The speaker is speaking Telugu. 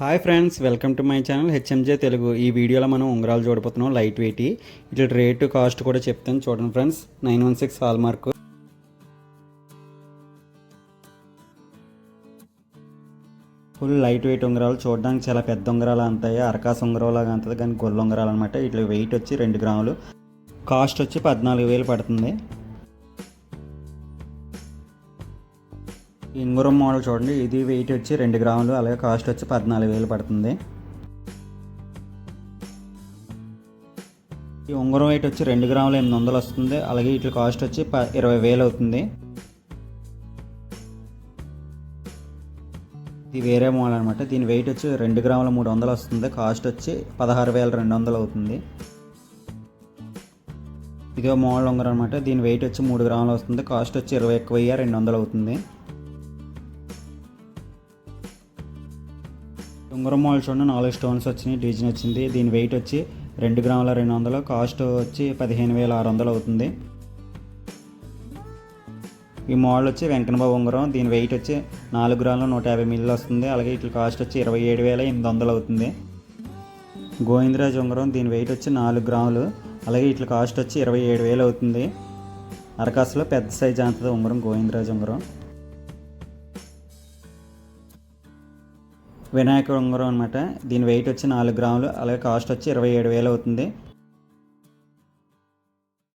Hi friends welcome to my channel HMJ Telugu ఈ వీడియోలో మనం ఉంగరాలు చూడబోతున్నాం లైట్ వెయిట్ ఇట్లా రేటు కాస్ట్ కూడా చెప్తాను చూడండి friends nine one six hallmark full light weight ఉంగరాలు చూడడానికి చాలా పెద్ద ఉంగరాలు అంతాయి. అరకాస ఉంగరం లాగా అంతది కానీ గొల్ల ఉంగరాలు అనమాట ఇట్లా వెయిట్ వచ్చి రెండు గ్రాములు. కాస్ట్ వచ్చి పద్నాలుగు వేలు పడుతుంది. ఇంగురం మోడల్ చూడండి. ఇది వెయిట్ వచ్చి రెండు గ్రాములు అలాగే కాస్ట్ వచ్చి పద్నాలుగు వేలు పడుతుంది. ఈ ఉంగరం వెయిట్ వచ్చి రెండు గ్రాములు ఎనిమిది వందలు వస్తుంది. అలాగే వీటి కాస్ట్ వచ్చి ప ఇరవై వేలు అవుతుంది. ఇది వేరే మోడల్ అనమాట దీని వెయిట్ వచ్చి రెండు గ్రాముల మూడు వందలు వస్తుంది. కాస్ట్ వచ్చి పదహారు వేల రెండు వందలు అవుతుంది. ఇదో మోడల్ ఉంగరం అనమాట దీని వెయిట్ వచ్చి మూడు గ్రాములు వస్తుంది. కాస్ట్ వచ్చి ఇరవై ఎక్కువ వెయ్యి రెండు వందలు అవుతుంది. ఉంగరం మోడల్ చూడండి నాలుగు స్టోన్స్ వచ్చినాయి డిజైన్ వచ్చింది. దీని వెయిట్ వచ్చి రెండు గ్రాముల రెండు వందలు కాస్ట్ వచ్చి పదిహేను వేల ఆరు వందలు అవుతుంది. ఈ మోడల్ వచ్చి వెంకన్నబాబు ఉంగరం దీని వెయిట్ వచ్చి నాలుగు గ్రాముల నూట యాభై మిల్లు వస్తుంది. అలాగే ఇట్ల కాస్ట్ వచ్చి ఇరవై ఏడు వేల ఎనిమిది వందలు అవుతుంది. గోవిందరాజ్ ఉంగరం దీని వెయిట్ వచ్చి నాలుగు గ్రాములు అలాగే వీటి కాస్ట్ వచ్చి ఇరవై ఏడు వేలు అవుతుంది. అరకాసులో పెద్ద సైజ్ అంతది ఉంగరం గోవిందరాజ్ ఉంగరం. వినాయక ఉంగరం అనమాట దీని వెయిట్ వచ్చి నాలుగు గ్రాములు అలాగే కాస్ట్ వచ్చి ఇరవై ఏడు వేలు అవుతుంది.